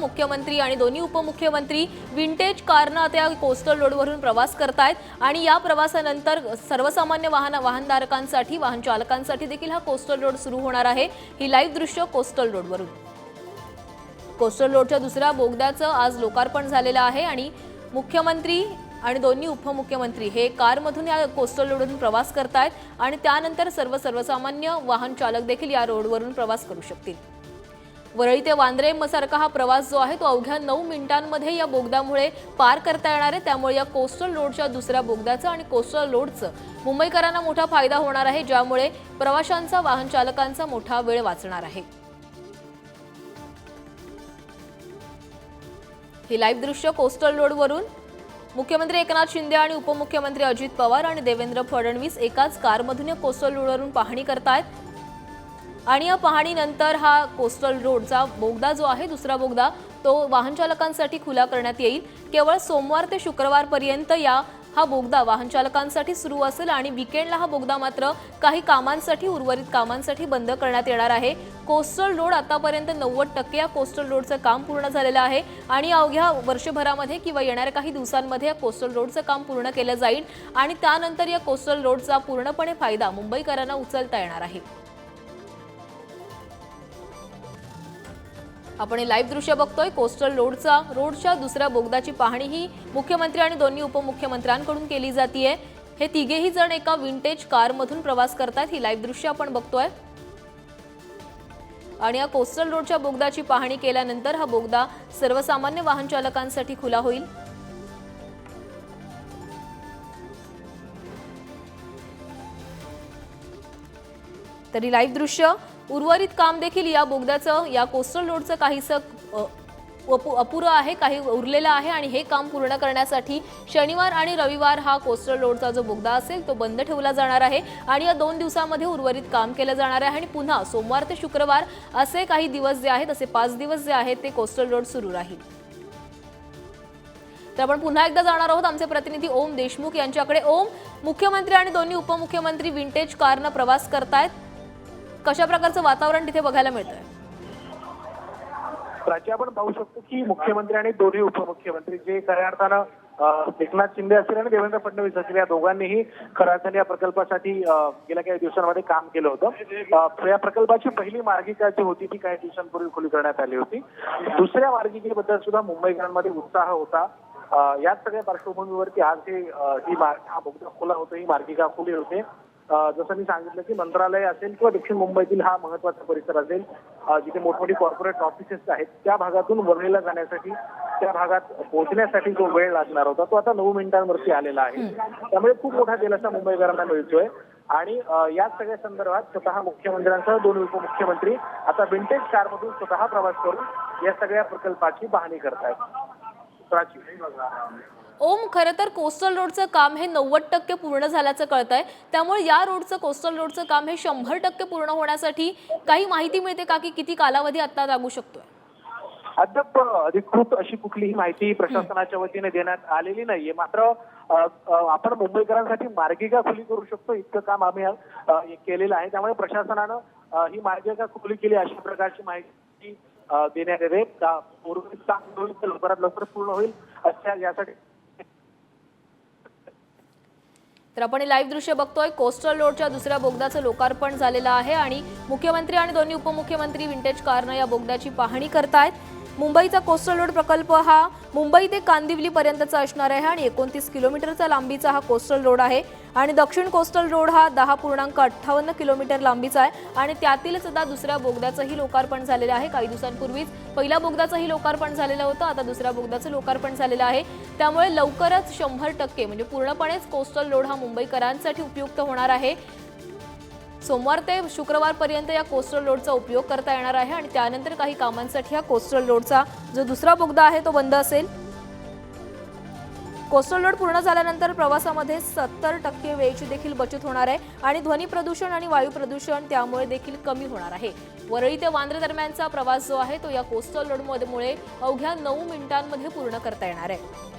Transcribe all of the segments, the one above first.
मुख्यमंत्री आणि दोन्ही उपमुख्यमंत्री विंटेज कारनं त्या कोस्टल रोडवरून प्रवास करतायत. आणि या प्रवासानंतर सर्वसामान्य वाहन वाहनधारकांसाठी वाहन चालकांसाठी देखील हा कोस्टल रोड सुरू होणार आहे. ही लाईव्ह दृश्य कोस्टल रोडवरून. कोस्टल रोडच्या दुसऱ्या बोगद्याचं आज लोकार्पण झालेलं आहे आणि मुख्यमंत्री आणि दोन्ही उपमुख्यमंत्री हे कारमधून या कोस्टल रोडवरून प्रवास करतायत आणि त्यानंतर सर्व सर्वसामान्य वाहन चालक देखील या रोडवरून प्रवास करू शकतील. वरळी ते वांद्रे सारखा हा प्रवास जो आहे तो अवघ्या नऊ मिनिटांमध्ये या बोगद्यामुळे पार करता येणार आहे. त्यामुळे या कोस्टल रोडच्या दुसऱ्या बोगद्याचं आणि कोस्टल रोडचं मुंबईकरांना मोठा फायदा होणार आहे ज्यामुळे प्रवाशांचा वाहन चालकांचा मोठा वेळ वाचणार आहे. हे लाईव्ह दृश्य कोस्टल रोडवरून मुख्यमंत्री एकनाथ शिंदे आणि उपमुख्यमंत्री अजित पवार आणि देवेंद्र फडणवीस एकाच कारमधून या कोस्टल रोडवरून पाहणी करतायत. आणि या पाहणीनंतर हा कोस्टल रोडचा बोगदा जो आहे दुसरा बोगदा तो वाहन चालकांसाठी खुला करण्यात येईल. केवळ सोमवार ते शुक्रवारपर्यंत या हा बोगदा वाहन चालकांसाठी सुरू असेल आणि विकेंडला हा बोगदा मात्र काही कामांसाठी उर्वरित कामांसाठी बंद करण्यात येणार आहे. कोस्टल रोड आतापर्यंत नव्वद टक्के या कोस्टल रोडचं काम पूर्ण झालेलं आहे आणि अवघ्या वर्षभरामध्ये किंवा येणाऱ्या काही दिवसांमध्ये या कोस्टल रोडचं काम पूर्ण केलं जाईल आणि त्यानंतर या कोस्टल रोडचा पूर्णपणे फायदा मुंबईकरांना उचलता येणार आहे. आपण हे लाईव्ह दृश्य बघतोय. कोस्टल रोडचा रोडच्या दुसऱ्या बोगदाची पाहणी ही मुख्यमंत्री आणि दोन्ही उपमुख्यमंत्र्यांकडून केली जाते हे तिघेही जण एका विंटेज कारमधून प्रवास करतात ही लाईव्ह दृश्य आपण बघतोय. आणि या कोस्टल रोडच्या बोगदाची पाहणी केल्यानंतर हा बोगदा सर्वसामान्य वाहन चालकांसाठी खुला होईल. तरी लाईव्ह दृश्य उर्वरित काम देखील या बोगद्याचं या कोस्टल रोडचं काहीसं अपु- अपुरं आहे काही उरलेलं आहे आणि हे काम पूर्ण करण्यासाठी शनिवार आणि रविवार हा कोस्टल रोडचा जो बोगदा असेल तो बंद ठेवला जाणार आहे आणि या दोन दिवसामध्ये उर्वरित काम केलं जाणार आहे आणि पुन्हा सोमवार ते शुक्रवार असे काही दिवस जे आहेत असे पाच दिवस जे आहेत ते कोस्टल रोड सुरू राहील. तर आपण पुन्हा एकदा जाणार आहोत. आमचे प्रतिनिधी ओम देशमुख यांच्याकडे. ओम मुख्यमंत्री आणि दोन्ही उपमुख्यमंत्री विंटेज कारनं प्रवास करतायत. कशा प्रकारचं वातावरण तिथे बघायला मिळतंय? राज्य आपण पाहू शकतो की मुख्यमंत्री आणि दोन्ही उपमुख्यमंत्री जे खऱ्या अर्थानं एकनाथ शिंदे असतील आणि देवेंद्र फडणवीस असतील या दोघांनीही खऱ्या अर्थाने या प्रकल्पासाठी गेल्या काही दिवसांमध्ये काम केलं होतं. या प्रकल्पाची पहिली मार्गिका जी होती ती काही दिवसांपूर्वी खुली करण्यात आली होती. दुसऱ्या मार्गिकेबद्दल सुद्धा मुंबईकरांमध्ये उत्साह होता. याच सगळ्या पार्श्वभूमीवरती आज हे ही मार्ग हा बोगदा खुला होतो. ही मार्गिका खुली होते. जसं मी सांगितलं की मंत्रालय असेल किंवा दक्षिण मुंबईतील हा महत्त्वाचा परिसर असेल जिथे मोठमोठी कॉर्पोरेट ऑफिसेस आहेत त्या भागातून वरळीला जाण्यासाठी त्या भागात पोहोचण्यासाठी जो वेळ लागणार होता तो आता नऊ मिनिटांवरती आलेला आहे. त्यामुळे खूप मोठा दिलासा मुंबईकरांना मिळतोय. आणि याच सगळ्या संदर्भात स्वतः मुख्यमंत्र्यांसह दोन उपमुख्यमंत्री आता विंटेज कारमधून स्वतः प्रवास करून या सगळ्या प्रकल्पाची पाहणी करतायत. प्राची ओम खरं तर कोस्टल रोडचं काम हे नव्वद टक्के पूर्ण झाल्याचं कळतंय. त्यामुळे या रोडचं कोस्टल रोडचं काम हे शंभर टक्के पूर्ण होण्यासाठी काही माहिती मिळते का की किती कालावधी आता लागू शकतोय? अद्याप अधिकृत अशी कुठलीही माहिती प्रशासनाच्या वतीने देण्यात आलेली नाहीये. मात्र आपण मुंबईकरांसाठी मार्गिका खुली करू शकतो. इतकं काम आम्ही केलेलं आहे. त्यामुळे प्रशासनानं ही मार्गिका खुली केली अशा प्रकारची माहिती देण्यात येते. लवकरात लवकर पूर्ण होईल अशा यासाठी तर आपण हे लाईव्ह दृश्य बघतोय. कोस्टल रोडच्या दुसऱ्या बोगद्याचं लोकार्पण झालेलं आहे आणि मुख्यमंत्री आणि दोन्ही उपमुख्यमंत्री विंटेज कारनं या बोगद्याची पाहणी करतायत. मुंबईचा कोस्टल रोड प्रकल्प हा मुंबई ते कांदिवली पर्यंतचा असणार आहे आणि एकोणतीस किलोमीटरचा लांबीचा हा कोस्टल रोड आहे. आणि दक्षिण कोस्टल रोड हा दहा पूर्णांक अठ्ठावन्न किलोमीटर लांबीचा आहे. आणि त्यातीलच आता दुसऱ्या बोगद्याचंही लोकार्पण झालेलं आहे. काही दिवसांपूर्वीच पहिल्या बोगद्याचंही लोकार्पण झालेलं होतं. आता दुसऱ्या बोगद्याचं लोकार्पण झालेलं आहे. त्यामुळे लवकरच शंभर टक्के म्हणजे पूर्णपणेच कोस्टल रोड हा मुंबईकरांसाठी उपयुक्त होणार आहे. सोमवार ते शुक्रवारपर्यंत या कोस्टल रोडचा उपयोग करता येणार आहे आणि त्यानंतर काही कामांसाठी हा कोस्टल रोडचा जो दुसरा बोगदा आहे तो बंद असेल. कोस्टल रोड पूर्ण झाल्यानंतर प्रवासामध्ये सत्तर टक्के वेळेची देखील बचत होणार आहे आणि ध्वनी प्रदूषण आणि वायू प्रदूषण त्यामुळे देखील कमी होणार आहे. वरळी ते वांद्रे दरम्यानचा प्रवास जो आहे तो या कोस्टल रोडमुळे अवघ्या नऊ मिनिटांमध्ये पूर्ण करता येणार आहे.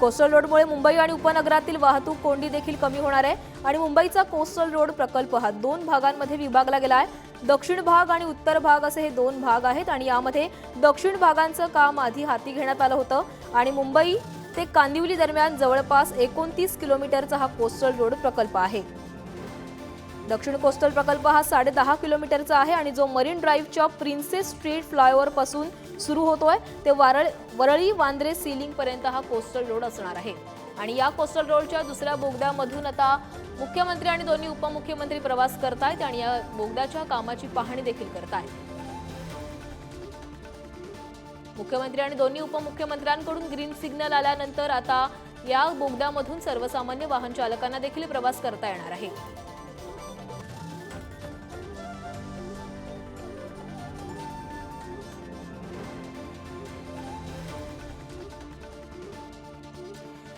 कोस्टल रोडमुळे मुंबई आणि उपनगरातील वाहतूक कोंडी देखील कमी होणार आहे आणि मुंबईचा कोस्टल रोड प्रकल्प हा दोन भागांमध्ये विभागला गेला आहे. दक्षिण भाग आणि उत्तर भाग असे हे दोन भाग आहेत आणि यामध्ये दक्षिण भागांचं काम आधी हाती घेण्यात आलं होतं आणि मुंबई ते कांदिवली दरम्यान जवळपास एकोणतीस किलोमीटरचा हा कोस्टल रोड प्रकल्प आहे. दक्षिण कोस्टल प्रकल्प हा साडे दहा किलोमीटरचा आहे आणि जो मरीन ड्राईव्हच्या प्रिन्सेस स्ट्रीट फ्लायओव्हरपासून सुरू होतोय ते वारळ वरळी वांद्रे सीलिंग पर्यंत हा कोस्टल रोड असणार आहे. आणि या कोस्टल रोडच्या दुसऱ्या बोगद्यामधून आता मुख्यमंत्री आणि दोन्ही उपमुख्यमंत्री प्रवास करतायत आणि या बोगद्याच्या कामाची पाहणी देखील करतायत. मुख्यमंत्री आणि दोन्ही उपमुख्यमंत्र्यांकडून ग्रीन सिग्नल आल्यानंतर आता या बोगद्यामधून सर्वसामान्य वाहन चालकांना देखील प्रवास करता येणार आहे.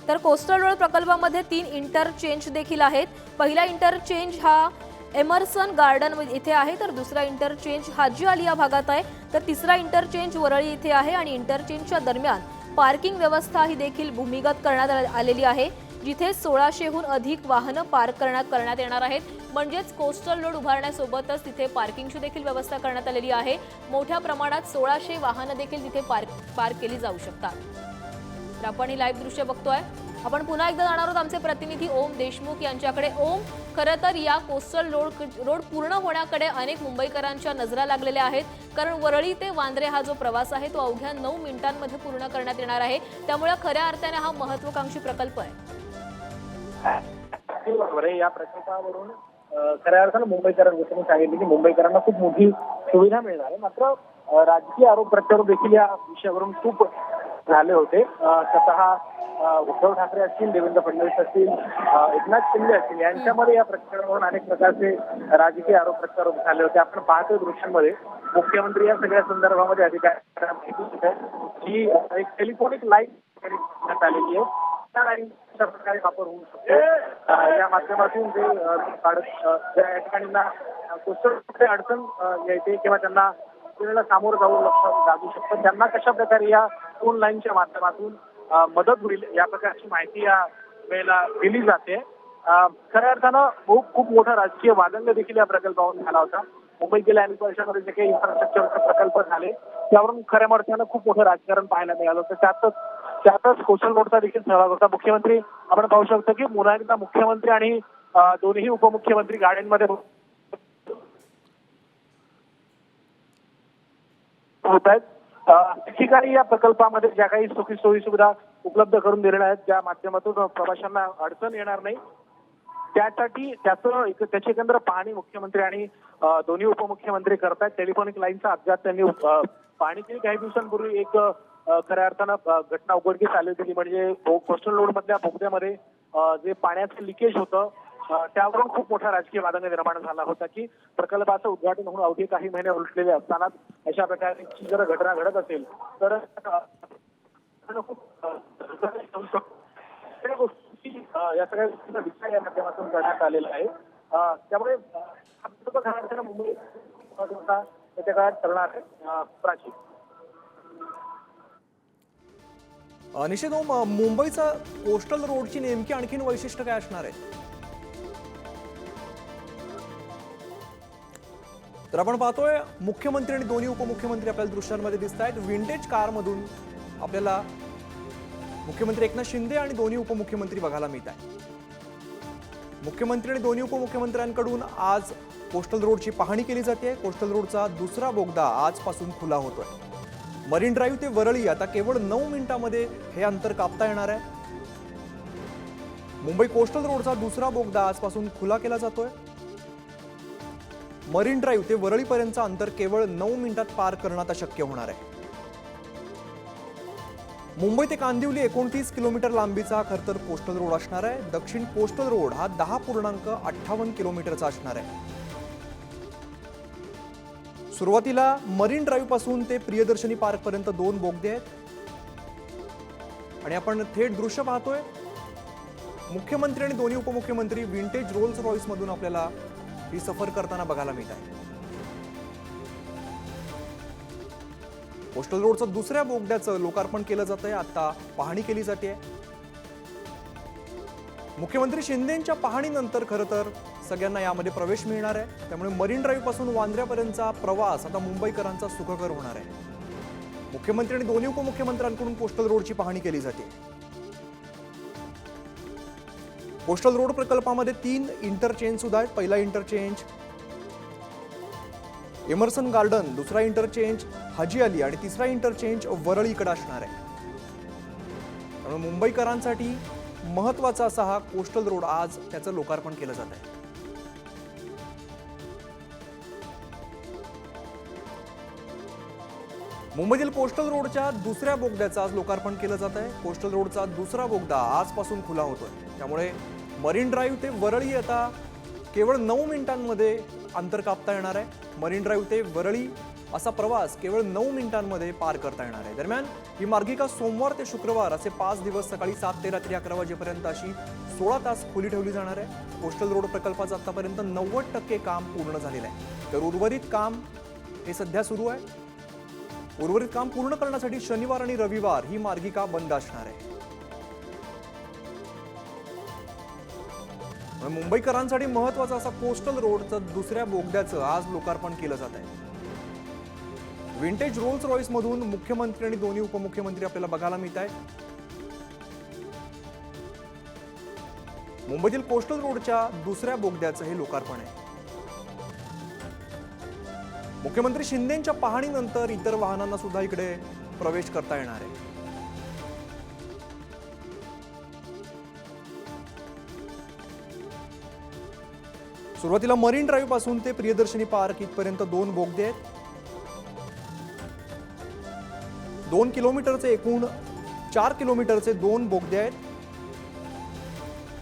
तर कोस्टल रोड प्रकल्पामध्ये तीन इंटरचेंज देखील आहेत. पहिला इंटरचेंज हा एमर्सन गार्डन इथे आहे तर दुसरा इंटरचेंज हाजी अली या भागात आहे. तर तिसरा इंटरचेंज वरळी इथे आहे आणि इंटरचेंजच्या दरम्यान पार्किंग व्यवस्था ही देखील भूमिगत करण्यात आ- आलेली आहे जिथे सोळाशेहून अधिक वाहनं पार्क करण्यात करण्यात येणार आहेत. म्हणजेच कोस्टल रोड उभारण्यासोबतच तिथे पार्किंगची देखील व्यवस्था करण्यात आलेली आहे. मोठ्या प्रमाणात सोळाशे वाहनं देखील तिथे पार्क पार्क केली जाऊ शकतात. तर आपण ही लाईव्ह दृश्य बघतोय. आपण पुन्हा एकदा जाणार आहोत आमचे प्रतिनिधी ओम देशमुख यांच्याकडे. ओम खरं तर या कोस्टल रोड रोड पूर्ण होण्याकडे अनेक मुंबईकरांच्या नजरा लागलेल्या आहेत. कारण वरळी ते वांद्रे हा जो प्रवास आहे तो अवघ्या नऊ मिनिटांमध्ये पूर्ण करण्यात येणार आहे. त्यामुळे खऱ्या अर्थाने हा महत्वाकांक्षी प्रकल्प आहे. या प्रकल्पावरून खऱ्या अर्थानं मुंबईकरांनी जसं मी सांगितलं की मुंबईकरांना खूप मोठी सुविधा मिळणार आहे. मात्र राजकीय आरोप प्रत्यारोप देखील या विषयावरून खूप झाले होते. स्वतः उद्धव ठाकरे असतील देवेंद्र फडणवीस असतील एकनाथ शिंदे असतील यांच्यामध्ये या प्रकरणावरून अनेक प्रकारचे राजकीय आरोप प्रत्यारोप झाले होते. आपण पाहतोय दृश्यांमध्ये मुख्यमंत्री या सगळ्या संदर्भामध्ये अधिकाऱ्यांना माहिती देत की एक टेलिफोनिक लाईन करण्यात आलेली आहे. प्रकारे वापर होऊ शकतो. या माध्यमातून जे काढत ज्या ठिकाणी अडचण यायचे किंवा त्यांना अडचणीला सामोरं जाऊ लक्ष लागू शकतं. त्यांना कशा प्रकारे या फोन लाईनच्या माध्यमातून मदत होईल या प्रकारची माहिती या वेळेला दिली जाते. खऱ्या अर्थानं खूप खूप मोठा राजकीय वादंग देखील या प्रकल्पावरून झाला होता. मुंबईत गेल्या अनेक वर्षामध्ये जे काही इन्फ्रास्ट्रक्चरचे प्रकल्प झाले त्यावरून खऱ्या अर्थानं खूप मोठं राजकारण पाहायला मिळालं होतं. त्यातच त्यातच कोस्टल रोडचा देखील सहभाग होता. मुख्यमंत्री आपण पाहू शकतो की मुलांना मुख्यमंत्री आणि दोन्ही उपमुख्यमंत्री गाड्यांमध्ये होत आहेत. ठिकाणी या प्रकल्पामध्ये ज्या काही सुखी सोयी सुविधा उपलब्ध करून दिलेल्या आहेत ज्या माध्यमातून प्रवाशांना अडचण येणार नाही त्यासाठी त्याचं एक त्याची एकंदर पाहणी मुख्यमंत्री आणि दोन्ही उपमुख्यमंत्री करतायत. टेलिफोनिक लाईनचा अपघात त्यांनी अं, पाहणी केली काही दिवसांपूर्वी एक खऱ्या अर्थानं घटना उघडकीस आली होती. म्हणजे कोस्टल रोड मधल्या बोगद्यामध्ये जे पाण्याचं लिकेज होतं त्यावरून खूप मोठा राजकीय वादंग निर्माण झाला होता की प्रकल्पाचं उद्घाटन होऊन अवघे काही महिने उलटलेले असतानाच अशा प्रकारची जर घटना घडत असेल तर गोष्टी या सगळ्या गोष्टींचा विचार या माध्यमातून करण्यात आलेला आहे. त्यामुळे मुंबई येत्या काळात ठरणार आहे. प्राची. अ, निषेध मुंबईचा कोस्टल रोडची नेमकी आणखीन वैशिष्ट्य काय असणार आहे? तर आपण पाहतोय मुख्यमंत्री आणि दोन्ही उपमुख्यमंत्री आपल्याला दृश्यांमध्ये दिसत आहेत विंटेज कारमधून आपल्याला मुख्यमंत्री एकनाथ शिंदे आणि दोन्ही उपमुख्यमंत्री बघायला मिळत आहेत मुख्यमंत्री आणि दोन्ही उपमुख्यमंत्र्यांकडून आज कोस्टल रोडची पाहणी केली जाते. कोस्टल रोडचा दुसरा बोगदा आजपासून खुला होतोय. मरीन ड्राईव्ह ते वरळी आता केवळ नऊ मिनिटांमध्ये हे अंतर कापता येणार आहे. मुंबई कोस्टल रोडचा दुसरा बोगदा आजपासून खुला केला जातोय. मरीन ड्राईव्ह ते वरळीपर्यंतचं अंतर केवळ नऊ मिनिटात पार करणं आता शक्य होणार आहे. मुंबई ते कांदिवली एकोणतीस किलोमीटर लांबीचा हा तर कोस्टल रोड असणार आहे. दक्षिण कोस्टल रोड हा दहा पूर्णांक अठ्ठावन्न किलोमीटरचा असणार आहे. सुरुवातीला मरीन ड्राईव्हपासून ते प्रियदर्शनी पार्क पर्यंत दोन बोगदे आहेत. आणि आपण थेट दृश्य पाहतोय. मुख्यमंत्री आणि दोन्ही उपमुख्यमंत्री विंटेज रोल्स रॉईस मधून आपल्याला ही सफर करताना बघायला मिळत आहे. कोस्टल रोडचं दुसऱ्या बोगद्याचं लोकार्पण केलं जात आहे आता पाहणी केली जाते. मुख्यमंत्री शिंदेच्या पाहणीनंतर खरं तर सगळ्यांना यामध्ये प्रवेश मिळणार आहे. त्यामुळे मरीन ड्राईव्हपासून वांद्र्यापर्यंतचा प्रवास आता मुंबईकरांचा सुखकर होणार आहे. मुख्यमंत्री आणि दोन्ही उपमुख्यमंत्र्यांकडून पोस्टल रोडची पाहणी केली जाते. कोस्टल रोड प्रकल्पामध्ये तीन इंटरचेंज सुद्धा आहेत. पहिला इंटरचेंज एमर्सन गार्डन दुसरा इंटरचेंज हाजी अली आणि तिसरा इंटरचेंज वरळीकडे असणार आहे. त्यामुळे मुंबईकरांसाठी महत्त्वाचा असा हा कोस्टल रोड आज त्याचं लोकार्पण केलं जात आहे. मुंबईतील कोस्टल रोडच्या दुसऱ्या बोगद्याचं आज लोकार्पण केलं जात आहे. कोस्टल रोडचा दुसरा बोगदा आजपासून खुला होतोय. त्यामुळे मरीन ड्राईव्ह ते वरळी आता केवळ नऊ मिनिटांमध्ये अंतर कापता येणार आहे. मरीन ड्राईव्ह ते वरळी असा प्रवास केवळ नऊ मिनिटांमध्ये पार करता येणार आहे. दरम्यान ही मार्गिका सोमवार ते शुक्रवार असे पाच दिवस सकाळी सात ते रात्री अकरा वाजेपर्यंत अशी सोळा तास खुली ठेवली जाणार आहे. कोस्टल रोड प्रकल्पाचं आतापर्यंत नव्वद टक्के काम पूर्ण झालेलं आहे. तर उर्वरित काम हे सध्या सुरू आहे. उर्वरित काम पूर्ण करण्यासाठी शनिवार आणि रविवार ही मार्गिका बंद असणार आहे. मुंबईकरांसाठी महत्त्वाचा असा कोस्टल रोडचं दुसऱ्या बोगद्याचं आज लोकार्पण केलं जात आहे. विंटेज रोल्स रॉईस मधून मुख्यमंत्री आणि दोन्ही उपमुख्यमंत्री आपल्याला बघायला मिळत आहेत. मुंबईतील कोस्टल रोडच्या दुसऱ्या बोगद्याचं हे लोकार्पण आहे. मुख्यमंत्री शिंदेच्या पाहणीनंतर इतर वाहनांना सुद्धा इकडे प्रवेश करता येणार आहे. सुरुवातीला मरीन ड्राईव्हपासून ते प्रियदर्शनी पार्क इथपर्यंत दोन बोगदे आहेत. दोन किलोमीटरचे एकूण चार किलोमीटरचे दोन बोगदे आहेत.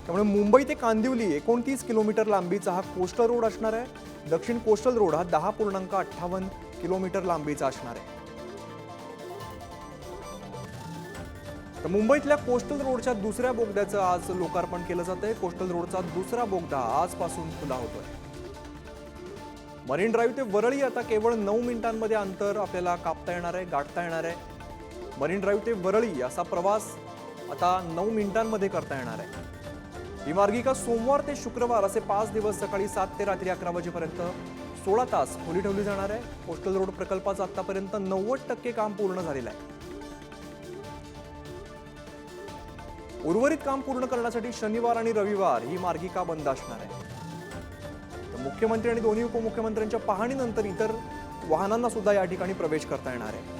त्यामुळे मुंबई ते कांदिवली एकोणतीस किलोमीटर लांबीचा हा कोस्टल रोड असणार आहे. दक्षिण कोस्टल रोड हा दहा पूर्णांक अठ्ठावन्न किलोमीटर लांबीचा असणार आहे. तर मुंबईतल्या कोस्टल रोडच्या दुसऱ्या बोगद्याचं आज लोकार्पण केलं जात आहे. कोस्टल रोडचा दुसरा बोगदा आजपासून खुला होतोय. मरीन ड्राईव्ह ते वरळी आता केवळ नऊ मिनिटांमध्ये अंतर आपल्याला कापता येणार आहे गाठता येणार आहे. मरीन ड्राईव्ह ते वरळी असा प्रवास आता नऊ मिनिटांमध्ये करता येणार आहे. ही मार्गिका सोमवार ते शुक्रवार असे पाच दिवस सकाळी सात ते रात्री अकरा वाजेपर्यंत सोळा तास खुली ठेवली जाणार आहे. कोस्टल रोड प्रकल्पाचं आतापर्यंत नव्वद टक्के काम पूर्ण झालेलं आहे. उर्वरित काम पूर्ण करण्यासाठी शनिवार आणि रविवार ही मार्गिका बंद असणार आहे? तर मुख्यमंत्री आणि दोन्ही उपमुख्यमंत्र्यांच्या पाहणीनंतर इतर वाहनांना सुद्धा या ठिकाणी प्रवेश करता येणार आहे.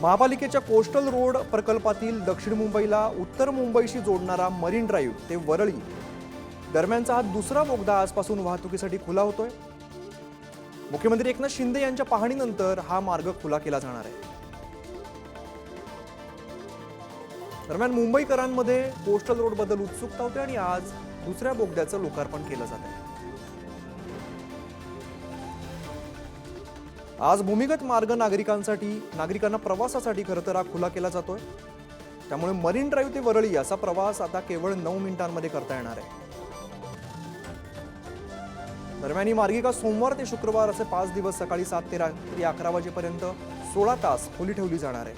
महापालिकेच्या कोस्टल रोड प्रकल्पातील दक्षिण मुंबईला उत्तर मुंबईशी जोडणारा मरीन ड्राईव्ह ते वरळी. दरम्यानचा हा दुसरा बोगदा आजपासून वाहतुकीसाठी खुला होतोय. मुख्यमंत्री एकनाथ शिंदे यांच्या पाहणीनंतर हा मार्ग खुला केला जाणार आहे. दरम्यान मुंबईकरांमध्ये कोस्टल रोडबद्दल उत्सुकता होती आणि आज दुसऱ्या बोगद्याचं लोकार्पण केलं जात आहे. आज भूमिगत मार्ग नागरिकांसाठी नागरिकांना प्रवासासाठी खरं तर हा खुला केला जातोय. त्यामुळे मरीन ड्राईव्ह ते वरळी असा प्रवास आता केवळ नऊ मिनिटांमध्ये करता येणार आहे. दरम्यान ही मार्गिका सोमवार ते शुक्रवार असे पाच दिवस सकाळी सात ते रात्री अकरा वाजेपर्यंत सोळा तास खुली ठेवली जाणार आहे.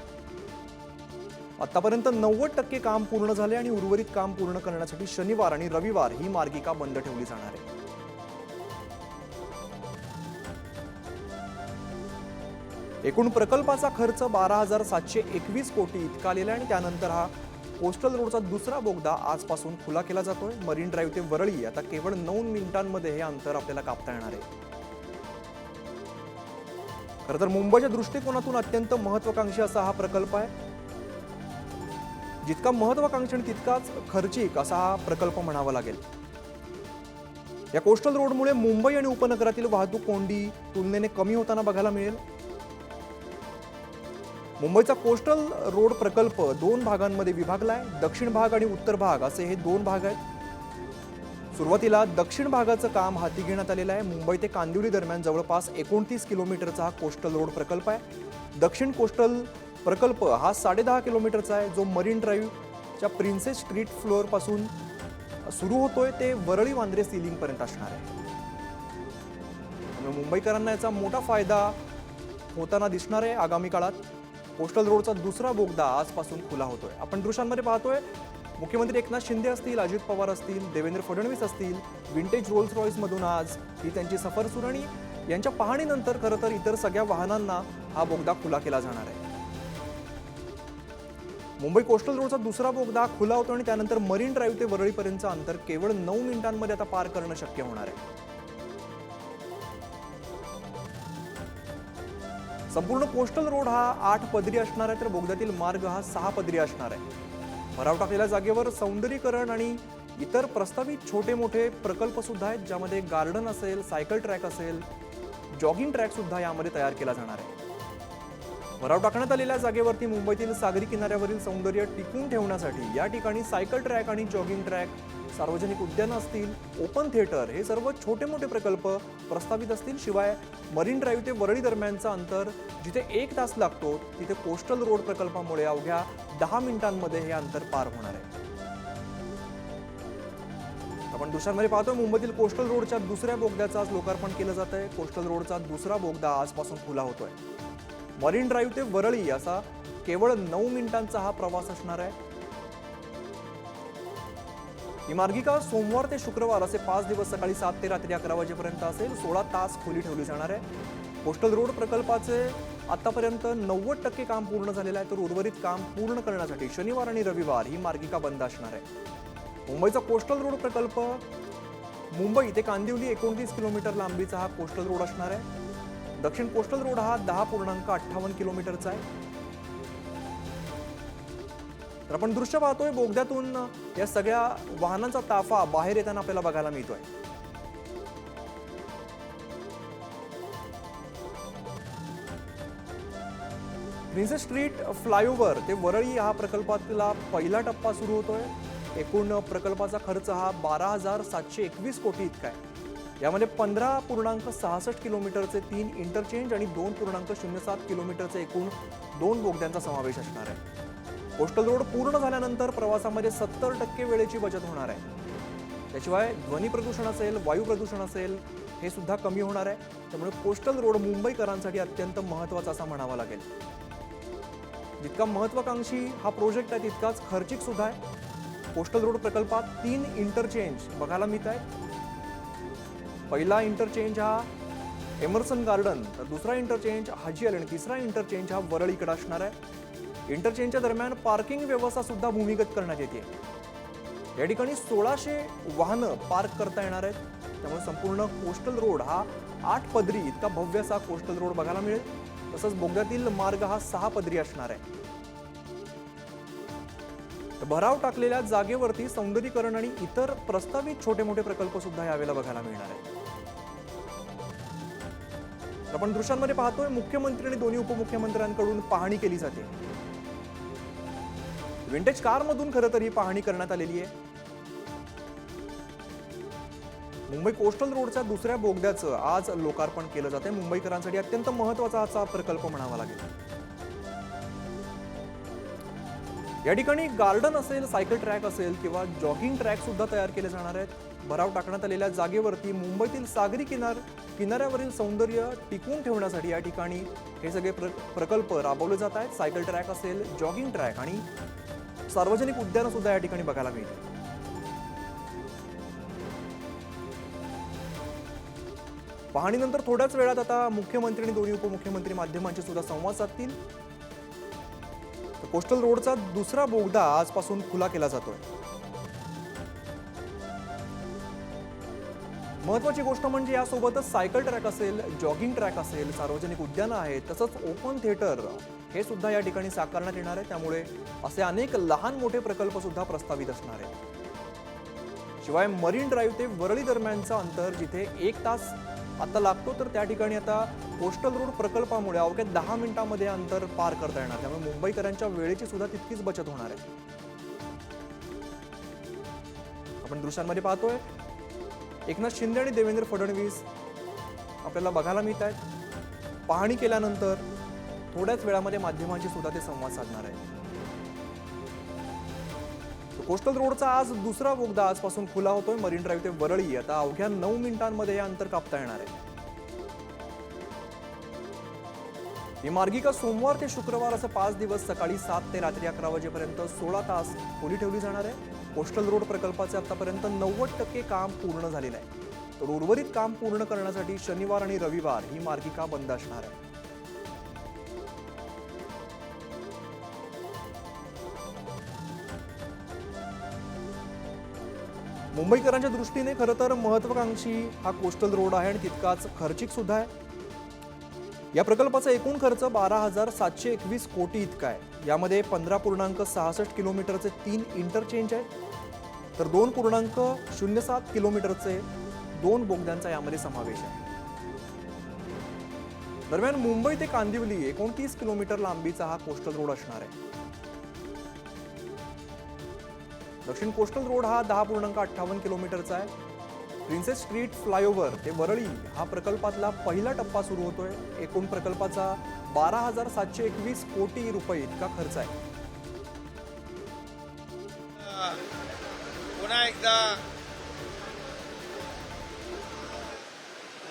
आतापर्यंत नव्वद टक्के काम पूर्ण झाले आणि उर्वरित काम पूर्ण करण्यासाठी शनिवार आणि रविवार ही मार्गिका बंद ठेवली जाणार आहे. एकूण प्रकल्पाचा खर्च बारा हजार सातशे एकवीस कोटी इतका आलेला आहे आणि त्यानंतर हा कोस्टल रोडचा दुसरा बोगदा आजपासून खुला केला जातोय. मरीन ड्राईव्ह ते वरळी. आता केवळ नऊ मिनिटांमध्ये हे अंतर आपल्याला कापता येणार आहे. खरं तर मुंबईच्या दृष्टिकोनातून अत्यंत महत्वाकांक्षी असा हा प्रकल्प आहे. जितका महत्वाकांक्षी आणि तितकाच खर्चिक असा हा प्रकल्प म्हणावा लागेल. या कोस्टल रोडमुळे मुंबई आणि उपनगरातील वाहतूक कोंडी तुलनेने कमी होताना बघायला मिळेल. मुंबईचा कोस्टल रोड प्रकल्प दोन भागांमध्ये विभागला आहे दक्षिण भाग आणि उत्तर भाग असे हे दोन भाग आहेत. सुरुवातीला दक्षिण भागाचं काम हाती घेण्यात आलेलं आहे. मुंबई ते कांदिवली दरम्यान जवळपास एकोणतीस किलोमीटरचा हा कोस्टल रोड प्रकल्प आहे. दक्षिण कोस्टल प्रकल्प हा साडेदहा किलोमीटरचा आहे जो मरीन ड्राईव्हच्या प्रिन्सेस स्ट्रीट फ्लोअरपासून सुरू होतोय. ते वरळी वांद्रे सिलिंगपर्यंत असणार आहे. मुंबईकरांना याचा मोठा फायदा होताना दिसणार आहे आगामी काळात. कोस्टल रोडचा दुसरा बोगदा आजपासून खुला होतोय. आपण दृश्यांमध्ये पाहतोय मुख्यमंत्री एकनाथ शिंदे असतील अजित पवार असतील देवेंद्र फडणवीस असतील विंटेज रोल्स रॉईसमधून आज ही त्यांची सफर सुरणी यांच्या पाहणीनंतर खरं तर इतर सगळ्या वाहनांना हा बोगदा खुला केला जाणार आहे. मुंबई कोस्टल रोडचा दुसरा बोगदा खुला होतो आणि त्यानंतर मरीन ड्राईव्ह ते वरळीपर्यंतचं अंतर केवळ नऊ मिनिटांमध्ये आता पार करणं शक्य होणार आहे. संपूर्ण कोस्टल रोड हा आठ पदरी असणार आहे तर बोगद्यातील मार्ग हा सहा पदरी असणार आहे. भराव टाकलेल्या जागेवर सौंदर्यीकरण आणि इतर प्रस्तावित छोटे मोठे प्रकल्प सुद्धा आहेत ज्यामध्ये गार्डन असेल सायकल ट्रॅक असेल जॉगिंग ट्रॅक सुद्धा यामध्ये तयार केला जाणार आहे. भराव टाकण्यात आलेल्या जागेवरती मुंबईतील सागरी किनाऱ्यावरील सौंदर्य टिकून ठेवण्यासाठी या ठिकाणी सायकल ट्रॅक आणि जॉगिंग ट्रॅक सार्वजनिक उद्यानं असतील ओपन थिएटर हे सर्व छोटे मोठे प्रकल्प प्रस्तावित असतील. शिवाय मरीन ड्राईव्ह ते वरळी दरम्यानचं अंतर जिथे एक तास लागतो तिथे कोस्टल रोड प्रकल्पामुळे अवघ्या दहा मिनिटांमध्ये हे अंतर पार होणार आहे. आपण दुसऱ्यांमध्ये पाहतो मुंबईतील कोस्टल रोडच्या दुसऱ्या बोगद्याचं आज लोकार्पण केलं जात आहे कोस्टल रोडचा दुसरा बोगदा आजपासून खुला होतोय. मरीन ड्राईव्ह ते वरळी असा केवळ नऊ मिनिटांचा हा प्रवास असणार आहे. ही मार्गिका सोमवार ते शुक्रवार असे पाच दिवस सकाळी सात ते रात्री अकरा वाजेपर्यंत असेल. सोळा तास खोली ठेवली जाणार आहे. कोस्टल रोड प्रकल्पाचे आतापर्यंत नव्वद टक्के काम पूर्ण झालेलं आहे. तर उर्वरित काम पूर्ण करण्यासाठी शनिवार आणि रविवार ही मार्गिका बंद असणार आहे. मुंबईचा कोस्टल रोड प्रकल्प मुंबई ते कांदिवली एकोणतीस किलोमीटर लांबीचा हा कोस्टल रोड असणार आहे. दक्षिण कोस्टल रोड हा दहा पूर्णांक अठ्ठावन्न किलोमीटरचा आहे. तर आपण दृश्य पाहतोय बोगद्यातून या सगळ्या वाहनांचा ताफा बाहेर येताना आपल्याला बघायला मिळतोय. प्रिन्सेस स्ट्रीट फ्लायओव्हर ते वरळी हा प्रकल्पातला पहिला टप्पा सुरू होतोय. एकूण प्रकल्पाचा खर्च हा बारा हजार सातशे एकवीस कोटी इतका आहे. यामध्ये पंधरा पूर्णांक सहासष्ट किलोमीटरचे तीन इंटरचेंज आणि दोन पूर्णांक शून्य सात किलोमीटरचे एकूण दोन बोगद्यांचा समावेश असणार आहे. कोस्टल रोड पूर्ण झाल्यानंतर प्रवासामध्ये सत्तर टक्के वेळेची बचत होणार आहे. त्याशिवाय ध्वनी प्रदूषण असेल वायू प्रदूषण असेल हे सुद्धा कमी होणार आहे. त्यामुळे कोस्टल रोड मुंबईकरांसाठी अत्यंत महत्त्वाचा असा म्हणावा लागेल. जितका महत्वाकांक्षी हा प्रोजेक्ट आहे तितकाच खर्चिक सुद्धा आहे. कोस्टल रोड प्रकल्पात तीन इंटरचेंज बघायला मिळत आहेत पहिला इंटरचेंज हा एमर्सन गार्डन तर दुसरा इंटरचेंज हाजी अली आणि तिसरा इंटरचेंज हा वरळीकडे असणार आहे. इंटरचेंजच्या दरम्यान पार्किंग व्यवस्था सुद्धा भूमिगत करण्यात येते. या ठिकाणी सोळाशे वाहनं पार्क करता येणार आहेत. त्यामुळे संपूर्ण कोस्टल रोड हा आठ पदरी इतका भव्य असा कोस्टल रोड बघायला मिळेल. तसंच बोगद्यातील मार्ग हा सहा पदरी असणार आहे. भराव टाकलेल्या जागेवरती सौंदर्यीकरण आणि इतर प्रस्तावित छोटे मोठे प्रकल्प सुद्धा यावेळेला बघायला मिळणार आहे आपण दृश्यांमध्ये पाहतोय मुख्यमंत्री आणि दोन्ही उपमुख्यमंत्र्यांकडून पाहणी केली जाते. विंटेज कारमधून खरं तर ही पाहणी करण्यात आलेली आहे. मुंबई कोस्टल रोडच्या दुसऱ्या बोगद्याचं आज लोकार्पण केलं जाते मुंबईकरांसाठी अत्यंत महत्त्वाचा असा प्रकल्प म्हणावा लागेल. या ठिकाणी गार्डन असेल सायकल ट्रॅक असेल किंवा जॉगिंग ट्रॅक सुद्धा तयार केले जाणार आहेत. भराव टाकण्यात आलेल्या जागेवरती मुंबईतील सागरी किनार किनाऱ्यावरील सौंदर्य टिकवून ठेवण्यासाठी या ठिकाणी हे सगळे प्र प्रकल्प राबवले जात आहेत. सायकल ट्रॅक असेल जॉगिंग ट्रॅक आणि सार्वजनिक उद्यानं सुद्धा या ठिकाणी बघायला मिळतील पाहणीनंतर थोड्याच वेळात आता मुख्यमंत्री आणि दोन्ही उपमुख्यमंत्री माध्यमांशी सुद्धा संवाद साधतील. कोस्टल रोडचा दुसरा बोगदा आजपासून खुला केला जातोय. महत्वाची गोष्ट म्हणजे यासोबतच सायकल ट्रॅक असेल जॉगिंग ट्रॅक असेल सार्वजनिक उद्यानं आहेत तसंच ओपन थिएटर हे सुद्धा या ठिकाणी साकारण्यात येणार आहे. त्यामुळे असे अनेक लहान मोठे प्रकल्प सुद्धा प्रस्तावित असणार आहेत. शिवाय मरीन ड्राईव्ह ते वरळी दरम्यानचं अंतर जिथे एक तास आता लागतो तर त्या ठिकाणी आता कोस्टल रोड प्रकल्पामुळे अवघ्या दहा मिनिटांमध्ये अंतर पार करता येणार. त्यामुळे मुंबईकरांच्या वेळेची सुद्धा तितकीच बचत होणार आहे. आपण दृश्यांमध्ये पाहतोय एकनाथ शिंदे आणि देवेंद्र फडणवीस आपल्याला बघायला मिळत आहेत. पाहणी केल्यानंतर थोड्याच वेळामध्ये माध्यमांशी सुद्धा ते संवाद साधणार आहे कोस्टल रोडचा आज दुसरा बोगदा आजपासून खुला होतोय. मरीन ड्राईव्ह ते वरळी. आता अवघ्या नऊ मिनिटांमध्ये हे अंतर कापता येणार आहे. ही मार्गिका सोमवार ते शुक्रवार असं पाच दिवस सकाळी सात ते रात्री अकरा वाजेपर्यंत सोळा तास खुली ठेवली जाणार आहे. कोस्टल रोड प्रकल्पाचे आतापर्यंत नव्वद टक्के काम पूर्ण झालेलं आहे तर उर्वरित काम पूर्ण करण्यासाठी शनिवार आणि रविवार ही मार्गिका बंद असणार आहे. मुंबईकरांच्या दृष्टीने खरं तर महत्वाकांक्षी हा कोस्टल रोड आहे आणि तितकाच खर्चिक सुद्धा आहे. या प्रकल्पाचा एकूण खर्च बारा हजार सातशे एकवीस कोटी इतका आहे. यामध्ये पंधरा पूर्णांक सहासष्ट किलोमीटरचे तीन इंटरचेंज आहेत. तर दोन पूर्णांक शून्य सात किलोमीटरचे दोन बोगद्यांचा यामध्ये समावेश आहे. दरम्यान मुंबई ते कांदिवली एकोणतीस किलोमीटर लांबीचा हा कोस्टल रोड असणार आहे. दक्षिण कोस्टल रोड हा दहा पूर्णांक अठ्ठावन्न किलोमीटरचा आहे. प्रिन्सेस स्ट्रीट फ्लायओव्हर ते वरळी हा प्रकल्पातला पहिला टप्पा सुरू होतोय. एकूण प्रकल्पाचा बारा हजार सातशे एकवीस कोटी रुपये इतका खर्च आहे. पुन्हा एकदा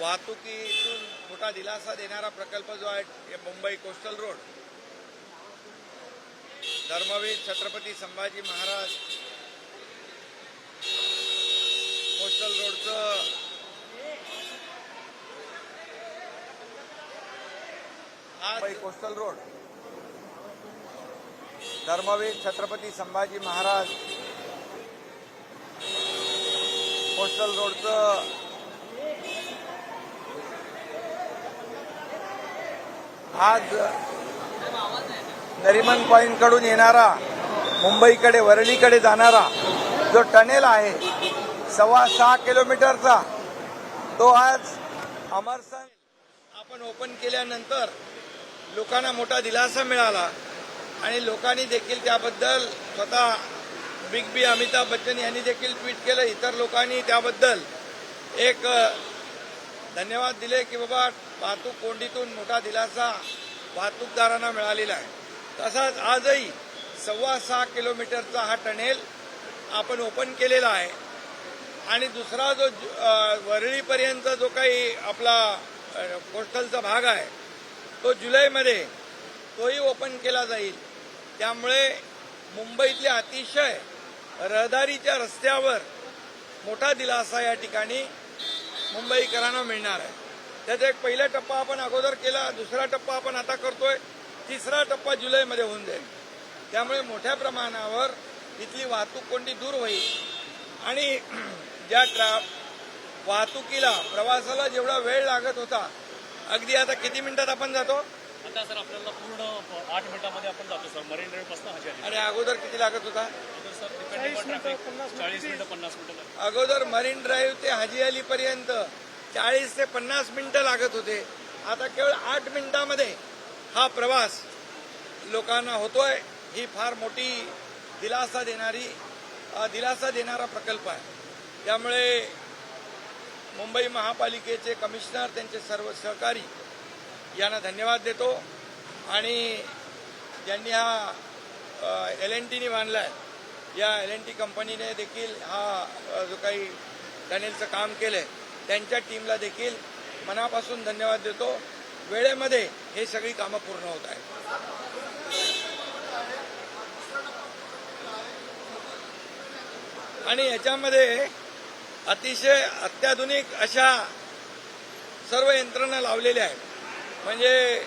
वाहतुकीतून मोठा दिलासा देणारा प्रकल्प जो आहे मुंबई कोस्टल रोड. धर्मवीर छत्रपती संभाजी महाराज अक्कल रोडचं Mumbai coastal road. Dharmaveer Chhatrapati Sambhaji Maharaj. Coastal रोडचं. आज नरिमन पॉईंटकडून येणारा मुंबईकडे वरळीकडे जाणारा जो टनेल आहे सव्वा सहा किलोमीटरचा. तो आज अमरसन आपण ओपन केल्यानंतर लोकांना मोठा दिलासा मिळाला आणि लोकांनी देखील त्याबद्दल स्वतः बिग बी अमिताभ बच्चन यांनी देखील ट्विट केलं. इतर लोकांनी त्याबद्दल एक धन्यवाद दिले की बाबा वाहतूक कोंडीतून मोठा दिलासा वाहतूकदारांना मिळालेला आहे. तसाच आजही सव्वा सहा किलोमीटरचा हा टनेल आपण ओपन केलेला आहे. आणि दुसरा जो जु- वरळीपर्यंत जो काही आपला कोस्टलचा भाग आहे तो जुलैमध्ये तोही ओपन केला जाईल. त्यामुळे मुंबईतल्या अतिशय रहदारीच्या रस्त्यावर मोठा दिलासा या ठिकाणी मुंबईकरांना मिळणार आहे. त्याचा एक पहिला टप्पा आपण अगोदर केला दुसरा टप्पा आपण आता करतोय तिसरा टप्पा जुलैमध्ये होऊन जाईल. त्यामुळे मोठ्या प्रमाणावर इथली वाहतूक कोंडी दूर होईल. आणि ज्या ट्रा वाहतुकीला प्रवासाला जेवढा वेळ लागत होता अगदी आता किती मिनिटात आपण जातो? आता सर आपल्याला पूर्ण आठ मिनिटामध्ये आपण जातो सर. मरीन ड्राईव्हपासून हजी आली आणि अगोदर किती लागत होता? तर सर डिपेंडिंग ऑन ट्रॅफिक चाळीस मिनिटं. पन्नास मिनिटं. अगोदर मरीन ड्राईव्ह ते हाजी अली पर्यंत चाळीस ते पन्नास मिनिटं लागत होते. आता केवळ आठ मिनिटामध्ये हा प्रवास लोकांना होतोय. ही फार मोठी दिलासा देणारी दिलासा देणारा प्रकल्प आहे. त्यामुळे मुंबई महापालिकेचे कमिशनर त्यांचे सर्व सहकारी यांना धन्यवाद देतो. आणि ज्यांनी हा एल एन टीने बांधला आहे या एल एन टी कंपनीने देखील हा जो काही टनेलचं काम केलंय त्यांच्या टीमला देखील मनापासून धन्यवाद देतो. वेळेमध्ये हे सगळी कामं पूर्ण होत आहेत. आणि याच्यामध्ये अतिशय अत्याधुनिक अशा सर्व यंत्रणा लावलेल्या आहेत. म्हणजे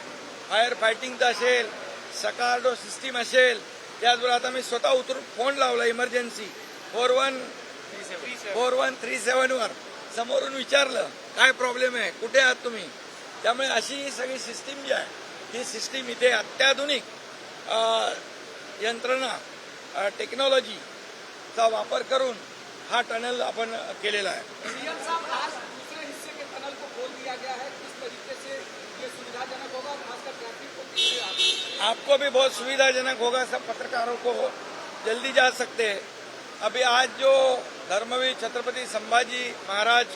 फायर फायटिंगचं असेल सकार्डो सिस्टीम असेल त्याचबरोबर आता मी स्वतः उतरून फोन लावला emergency four one four one three सेवनवर समोरून विचारलं काय प्रॉब्लेम आहे? कुठे आहात तुम्ही? त्यामुळे अशी ही सगळी सिस्टीम जी आहे ही सिस्टीम इथे अत्याधुनिक यंत्रणा टेक्नॉलॉजीचा वापर करून हा टनल आपण केलेला आहे. सीएम दूसरे हिस्से के टनल को खोल दिया गया है। किस तरीके से ये सुविधाजनक होगा? खासकर ट्रैफ़िक को किस लिए आप आपको भी बहुत सुविधाजनक होगा सब पत्रकारों को जल्दी जा सकते हैं। अभी आज जो धर्मवीर छत्रपति संभाजी महाराज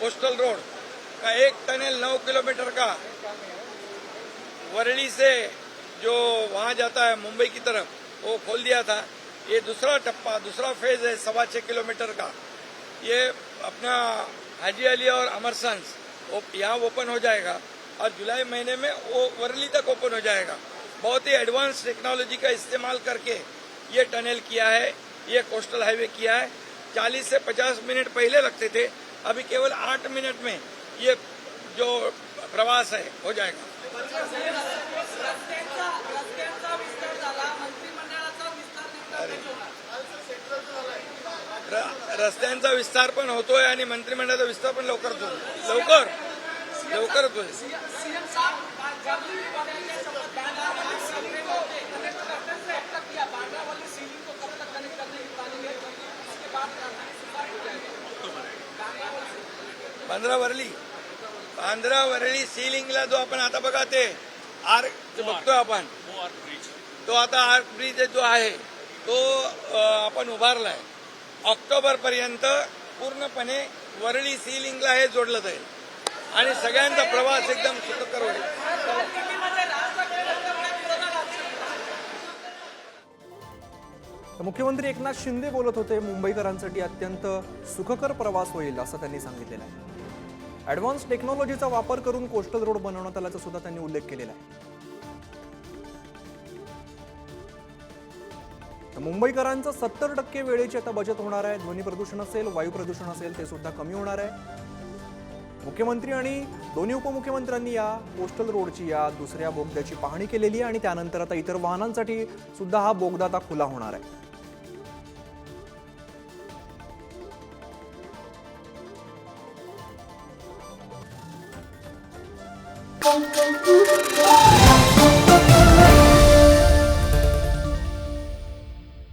कोस्टल रोड का एक टनल नौ किलोमीटर का वरली से जो वहाँ जाता है मुंबई की तरफ़ वो खोल दिया था। ये दूसरा टप्पा, दूसरा फ़ेज़ है सवा छह किलोमीटर का। ये अपना हाजी अली और अमरसंस यहाँ ओपन हो जाएगा और जुलाई महीने में वो वर्ली तक ओपन हो जाएगा। बहुत ही एडवांस टेक्नोलॉजी का इस्तेमाल करके ये टनल किया है, ये कोस्टल हाईवे किया है। 40 से 50 मिनट पहले लगते थे, अभी केवल 8 मिनट में ये जो प्रवास है, हो जाएगा। रस्त्यांचा विस्तार पण होतोय आणि मंत्रिमंडळाचा विस्तार पण लवकर होतो लवकर. लवकर होईल पंधरा वरली पंधरा वरली सीलिंगला जो आपण आता बघा ते आर्क बघतोय आपण. तो आता आर्क ब्रिज जो आहे तो आपण उभारला आहे ऑक्टोबरपर्यंत पूर्णपणे वरळी सीलिंगला हे जोडलं जाईल. आणि सगळ्यांचा प्रवास एकदम सुखकर होईल. मुख्यमंत्री एकनाथ शिंदे बोलत होते मुंबईकरांसाठी अत्यंत सुखकर प्रवास होईल असं त्यांनी सांगितलेलं आहे. ॲडव्हान्स टेक्नॉलॉजीचा वापर करून कोस्टल रोड बनवण्यात आल्याचा सुद्धा त्यांनी उल्लेख केलेला आहे. मुंबईकरांचं सत्तर टक्के वेळेची आता बचत होणार आहे. ध्वनी प्रदूषण असेल वायू प्रदूषण असेल ते सुद्धा कमी होणार आहे. मुख्यमंत्री आणि दोन्ही उपमुख्यमंत्र्यांनी या कोस्टल रोडची या दुसऱ्या बोगद्याची पाहणी केलेली आहे आणि त्यानंतर आता इतर वाहनांसाठी सुद्धा हा बोगदा आता खुला होणार आहे.